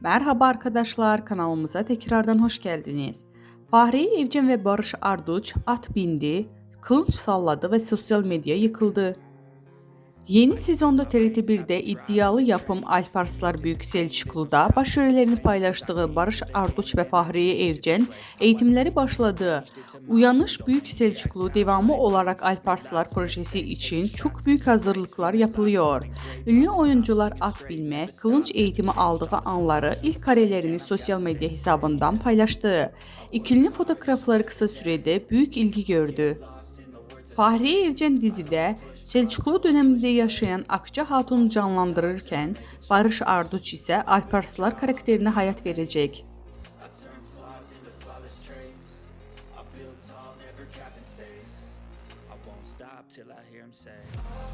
Merhaba arkadaşlar, kanalımıza tekrardan hoş geldiniz. Fahriye Evcen ve Barış Arduç at bindi, kılıç salladı ve sosyal medya yıkıldı. Yeni sezonda TRT1'de iddialı yapım Alparslar Büyük Selçuklu'da başarılarını paylaştığı Barış Arduç ve Fahriye Evcen eğitimleri başladı. Uyanış Büyük Selçuklu devamı olarak Alparslar projesi için çok büyük hazırlıklar yapılıyor. Ünlü oyuncular at bilme, kılınç eğitimi aldığı anları ilk karelerini sosyal medya hesabından paylaştı. İkilinin fotoğrafları kısa sürede büyük ilgi gördü. Fahriye Evcen dizide Selçuklu döneminde yaşayan Akça Hatun'u canlandırırken Barış Arduç ise Alparslar karakterine hayat verecek. Till I hear him say